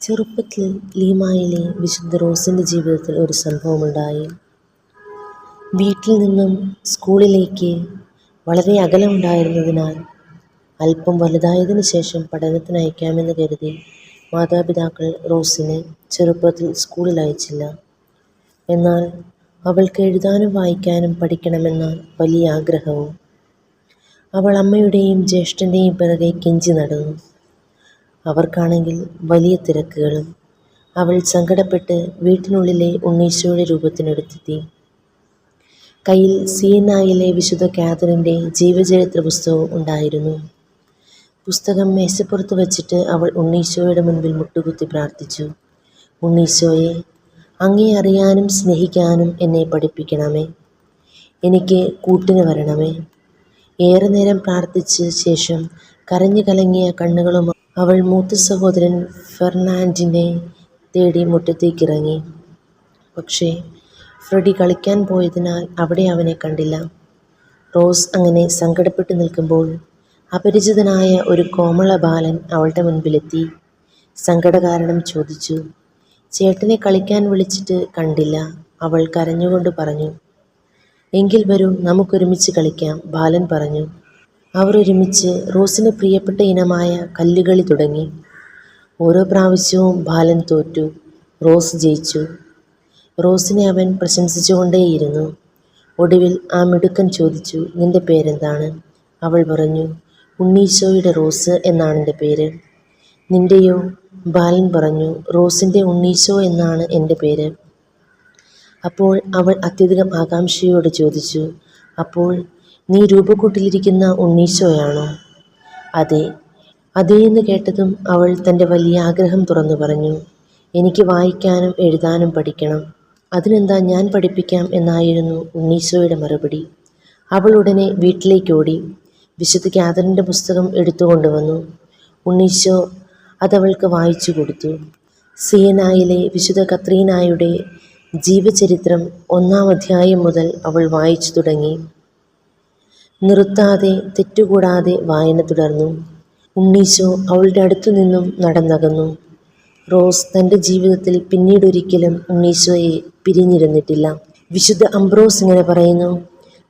ചെറുപ്പത്തിൽ ലീമായിലെ വിശുദ്ധ റോസിന്റെ ജീവിതത്തിൽ ഒരു സംഭവമുണ്ടായി. വീട്ടിൽ നിന്നും സ്കൂളിലേക്ക് വളരെ അകലമുണ്ടായിരുന്നതിനാൽ അല്പം വലുതായതിനു ശേഷം പഠനത്തിന് അയക്കാമെന്ന് കരുതി മാതാപിതാക്കൾ റോസിനെ ചെറുപ്പത്തിൽ സ്കൂളിൽ അയച്ചില്ല. എന്നാൽ അവൾക്ക് എഴുതാനും വായിക്കാനും പഠിക്കണമെന്ന വലിയ ആഗ്രഹവും അവൾ അമ്മയുടെയും ജ്യേഷ്ഠന്റെയും പിറകെ കെഞ്ചി നടന്നു. അവർക്കാണെങ്കിൽ വലിയ തിരക്കുകളും. അവൾ സങ്കടപ്പെട്ട് വീട്ടിനുള്ളിലെ ഉണ്ണീശോയുടെ രൂപത്തിനടുത്തെത്തി. കയ്യിൽ സിയനായിലെ വിശുദ്ധ കാതറിന്റെ ജീവചരിത്ര പുസ്തകവും ഉണ്ടായിരുന്നു. പുസ്തകം മേശപ്പുറത്ത് വച്ചിട്ട് അവൾ ഉണ്ണീശോയുടെ മുൻപിൽ മുട്ടുകുത്തി പ്രാർത്ഥിച്ചു. ഉണ്ണീശോയെ അങ്ങേ അറിയാനും സ്നേഹിക്കാനും എന്നെ പഠിപ്പിക്കണമേ. എനിക്ക് കൂട്ടിന് വരണമേ. ഏറെ നേരം പ്രാർത്ഥിച്ച ശേഷം കരഞ്ഞു കലങ്ങിയ കണ്ണുകളുമായി അവൾ മൂത്ത സഹോദരൻ ഫെർണാൻഡിനെ തേടി മുറ്റത്തേക്കിറങ്ങി. പക്ഷേ ഫ്രെഡി കളിക്കാൻ പോയതിനാൽ അവിടെ അവനെ കണ്ടില്ല. റോസ് അങ്ങനെ സങ്കടപ്പെട്ട് നിൽക്കുമ്പോൾ അപരിചിതനായ ഒരു കോമള ബാലൻ അവളുടെ മുൻപിലെത്തി സങ്കടകാരണം ചോദിച്ചു ചേട്ടനെ കളിക്കാൻ വിളിച്ചിട്ട് കണ്ടില്ല അവൾ കരഞ്ഞുകൊണ്ട് പറഞ്ഞു. എങ്കിൽ വരൂ നമുക്കൊരുമിച്ച് കളിക്കാം ബാലൻ പറഞ്ഞു. അവർ ഒരുമിച്ച് റോസിന് പ്രിയപ്പെട്ട ഇനമായ കല്ലുകളി തുടങ്ങി. ഓരോ പ്രാവശ്യവും ബാലൻ തോറ്റു. റോസ് ജയിച്ചു. റോസിനെ അവൻ പ്രശംസിച്ചുകൊണ്ടേയിരുന്നു. ഒടുവിൽ ആ മിടുക്കൻ ചോദിച്ചു നിന്റെ പേരെന്താണ്? അവൾ പറഞ്ഞു ഉണ്ണീശോയുടെ റോസ് എന്നാണ് എന്റെ പേര്. നിന്റെയോ? ബാലൻ പറഞ്ഞു റോസിന്റെ ഉണ്ണീശോ എന്നാണ് എന്റെ പേര്. അപ്പോൾ അവൾ അത്യധികം ആകാംക്ഷയോട് ചോദിച്ചു അപ്പോൾ നീ രൂപക്കൂട്ടിലിരിക്കുന്ന ഉണ്ണീശോയാണോ? അതെ അതേന്ന് കേട്ടതും അവൾ തന്റെ വലിയ ആഗ്രഹം തുറന്നു പറഞ്ഞു. എനിക്ക് വായിക്കാനും എഴുതാനും പഠിക്കണം. അതിനെന്താ ഞാൻ പഠിപ്പിക്കാം എന്നായിരുന്നു ഉണ്ണീശോയുടെ മറുപടി. അവൾ ഉടനെ വീട്ടിലേക്ക് ഓടി. വിശുദ്ധ ക്യാതറിന്റെ പുസ്തകം എടുത്തുകൊണ്ടുവന്നു. ഉണ്ണീശോ അതവൾക്ക് വായിച്ചു കൊടുത്തു. സിയനായിലെ വിശുദ്ധ കത്രീനായുടെ ജീവചരിത്രം ഒന്നാം അധ്യായം മുതൽ അവൾ വായിച്ചു തുടങ്ങി. നിർത്താതെ തെറ്റുകൂടാതെ വായന തുടർന്നു. ഉണ്ണീശോ അവളുടെ അടുത്തു നിന്നും നടന്നകന്നു. റോസ് തന്റെ ജീവിതത്തിൽ പിന്നീടൊരിക്കലും ഉണ്ണീശോയെ പിരിഞ്ഞിരുന്നിട്ടില്ല. വിശുദ്ധ അംബ്രോസ് ഇങ്ങനെ പറയുന്നു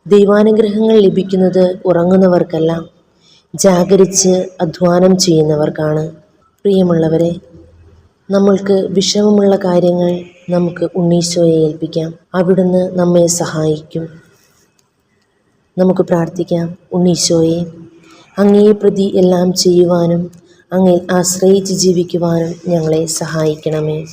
ദൈവാനുഗ്രഹങ്ങൾ ലഭിക്കുന്നത് ഉറങ്ങുന്നവർക്കല്ല ജാഗരിച്ച് അധ്വാനം ചെയ്യുന്നവർക്കാണ്. പ്രിയമുള്ളവരെ നമ്മൾക്ക് വിഷമമുള്ള കാര്യങ്ങൾ നമുക്ക് ഉണ്ണീശോയെ ഏൽപ്പിക്കാം. അവിടുന്ന് നമ്മെ സഹായിക്കും. നമുക്ക് പ്രാർത്ഥിക്കാം. ഉണ്ണീശോയെ അങ്ങേ പ്രതി എല്ലാം ചെയ്യുവാനും അങ്ങേ ആശ്രയിച്ച് ജീവിക്കുവാനും ഞങ്ങളെ സഹായിക്കണമേ.